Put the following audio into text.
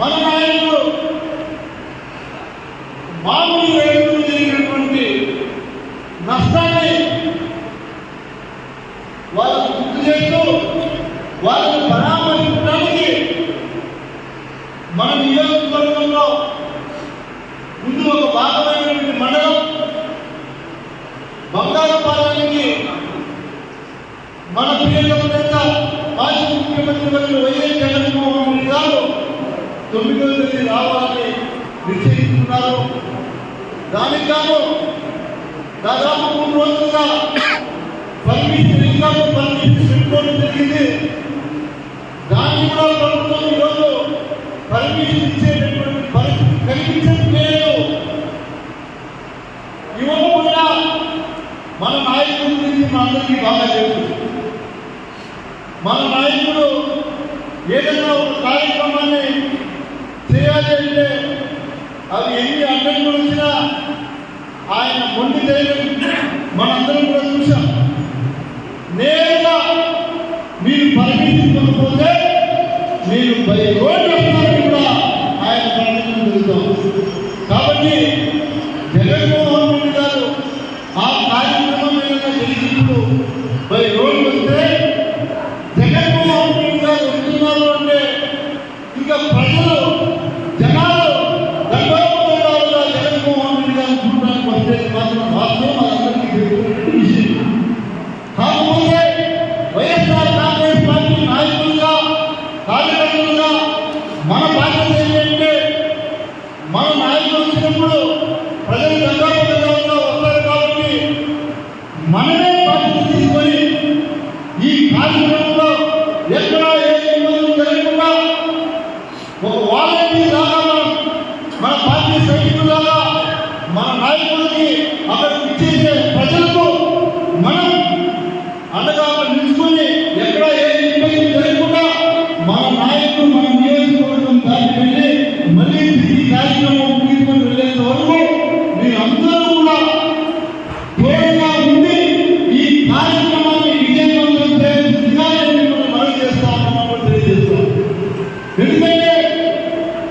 మన నాయకుడు మామూలు రైతులు జరిగినటువంటి నష్టాన్ని వాళ్ళకు గుర్తు చేస్తూ వాళ్ళని పరామర్శించడానికి మన నియోజకవర్గంలో ముందు ఒక భాగమైనటువంటి మండలం బంగాళపాలెంకి మన ప్రియతమ నేత మాజీ ముఖ్యమంత్రి వైఎస్ తొమ్మిదో రావాలని నిశ్చయిస్తున్నారు దానికి గాను దాదాపు మూడు రోజులుగా పర్మిషన్ ఇంకా పర్మిషన్ పెట్టుకోవడం జరిగింది. దాన్ని కూడా ప్రభుత్వం ఈరోజు పర్మిషన్ ఇచ్చేటటువంటి పరిస్థితి కల్పించట్లేదు ఇవ్వకుండా మన నాయకుడి గురించి మా అందరికీ బాగా తెలుసు. మన నాయకుడు ఏదైనా ఒక కార్యక్రమాన్ని అది ఎన్ని అడ్డంకులు వచ్చినా ఆయన మొండి ధైర్యం మనందరం కూడా చూసాం నేరుగా మీరు పరిమితి పొందకపోతే మీరు పది రోడ్డు వస్తారని కూడా ఆయన పర్మిషన్ జరుగుతాం. కాబట్టి జగన్మోహన్ రెడ్డి గారు ఆ కార్యక్రమం వైఎస్ఆర్ కాంగ్రెస్ పార్టీ నాయకులుగా కార్యకర్తలుగా మన బాధ్యత ఏంటంటే మన నాయకులు వచ్చినప్పుడు ప్రజలు దండోపండాలుగా వస్తారు కాబట్టి మనమే బాధ్యత తీసుకొని ఈ కార్యక్రమంలో ఎక్కడ ఏ ఇబ్బందులు జరగకుండా ఒక వాలంటీర్